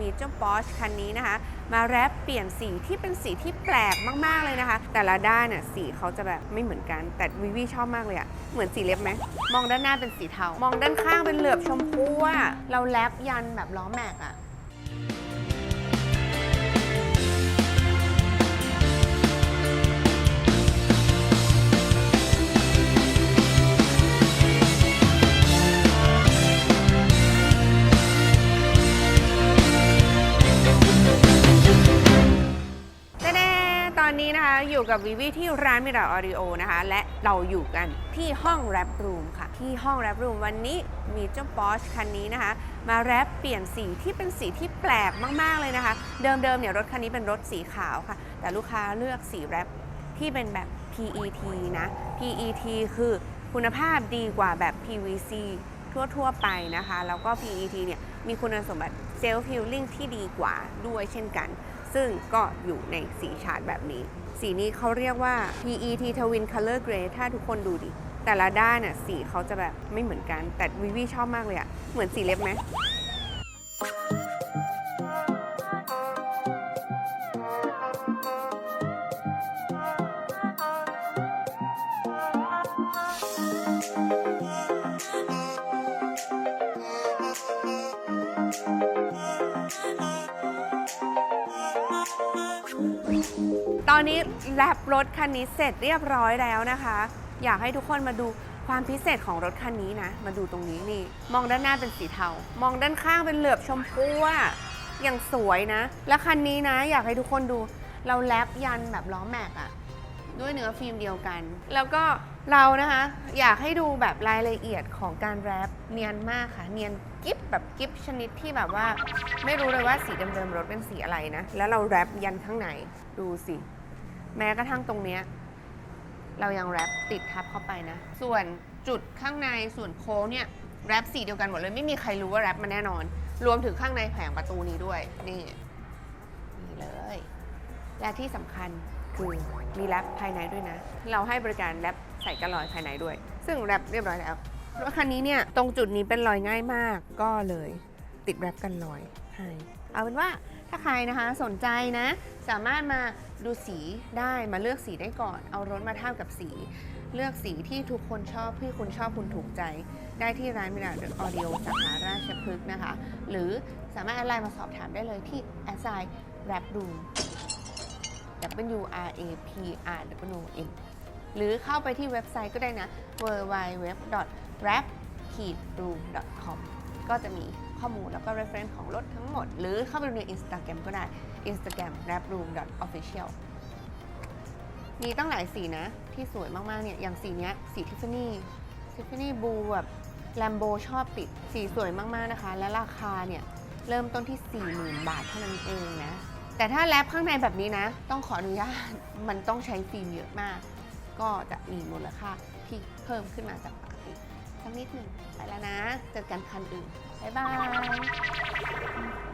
มีเจ้า Porsche คันนี้นะคะ มาแรปเปลี่ยนสีที่เป็นสีที่แปลกมาก ๆ เลยนะคะ แต่ละด้านน่ะสีเขาจะแบบไม่เหมือนกัน แต่วิวีชอบมากเลยอะเหมือนสีเล็บไหม มองด้านหน้าเป็นสีเทา มองด้านข้างเป็นเหลือบชมพูอะเราแรปยันแบบล้อแม็กอะ อนนี้นะอยู่กับวิวีที่ร้านมิราออริโอนะคะ และเราอยู่กันที่ห้องแรปรูมค่ะ ที่ห้องแรปรูมวันนี้มีเจ้า Porsche คันนี้นะคะ มาแรปเปลี่ยนสีที่เป็นสีที่แปลกมาก ๆ เลยนะคะ เดิม ๆ เนี่ยรถคันนี้เป็นรถสีขาวค่ะ แต่ลูกค้าเลือกสีแรปที่เป็นแบบ PET นะ PET คือคุณภาพดีกว่าแบบ PVC ทั่ว ๆ ไปนะคะ แล้วก็ PET เนี่ยมีคุณสมบัติ Self Healing ที่ดีกว่าด้วยเช่นกัน ซึ่งก็อยู่ในสีฉาดแบบนี้ สีนี้เขาเรียกว่า PET Twin Color Gray ถ้าทุกคนดูดิ แต่ละด้านน่ะสีเขาจะแบบไม่เหมือนกัน แต่วิวีชอบมากเลยอะเหมือนสีเล็บไหม อนนี้แลบรถคันนี้เสร็จเรียบร้อยแล้วนะคะ อยากให้ทุกคนมาดูความพิเศษของรถคันนี้นะ มาดูตรงนี้นี่ มองด้านหน้าเป็นสีเทา มองด้านข้างเป็นเหลือบชมพูอะอย่างสวยนะ แล้วคันนี้นะ อยากให้ทุกคนดู เราแลบยันแบบล้อแม็กอะด้วยเนื้อฟิล์มเดียวกัน แล้วก็เรานะคะ อยากให้ดูแบบรายละเอียดของการแรปเนียนมากค่ะ เนียนกิฟแบบกิฟชนิดที่แบบว่า ไม่รู้เลยว่าสีเดิมๆรถเป็นสีอะไรนะ แล้วเราแรปยันข้างในดูสิ แม้กระทั่งตรงเนี้ยเรายังแรปติดทับเข้าไปนะ ส่วนจุดข้างในส่วนโค้งเนี่ยแรปสีเดียวกันหมดเลย ไม่มีใครรู้ว่าแรปมันแน่นอน รวมถึงข้างในแผงประตูนี้ด้วย นี่นี่เลย และที่สำคัญคือมีแรปภายในด้วยนะ เราให้บริการแรปใส่กระลอยภายในด้วย ซึ่งแรปเรียบร้อยแล้วรถคันนี้เนี่ยตรงจุดนี้เป็นรอยง่ายมากก็เลย ติดแรปกันรอยให้ เอาเป็นว่าถ้าใครนะคะสนใจนะ สามารถมาดูสีได้มาเลือกสีได้ก่อน เอารถมาเท่ากับสี เลือกสีที่ทุกคนชอบที่คุณชอบคุณถูกใจ ได้ที่ร้านมิราออเดิโอสาขาราชพฤกษ์นะคะ หรือสามารถอดไลน์มาสอบถามได้เลยที่แอสไซแรปรูม W R A P R W M หรือเข้าไปที่เว็บไซต์ก็ได้นะ w w w r a p r o o m c o m ก็จะมีข้อมูลแล้วก็ reference ของรถทั้งหมด หรือเข้าไปดูใน Instagram ก็ได้ Instagram raproom official มีตั้งหลายสีนะ ที่สวยมาก ๆ เนี่ย อย่างสีเนี้ย สีทิฟฟานี่ทิฟฟานี่บูแบบแลมโบชอบติด สีสวยมาก ๆ นะคะ และราคาเนี่ย เริ่มต้นที่ 40,000 บาทเท่านั้นเองนะ แต่ถ้าแรปข้างในแบบนี้นะ ต้องขออนุญาต มันต้องใช้ฟิล์มเยอะมาก ก็จะมีมูลค่าที่เพิ่มขึ้นมาจากปกติ สักนิดหนึ่งไปแล้วนะ เจอกันคันอื่น บ๊ายบาย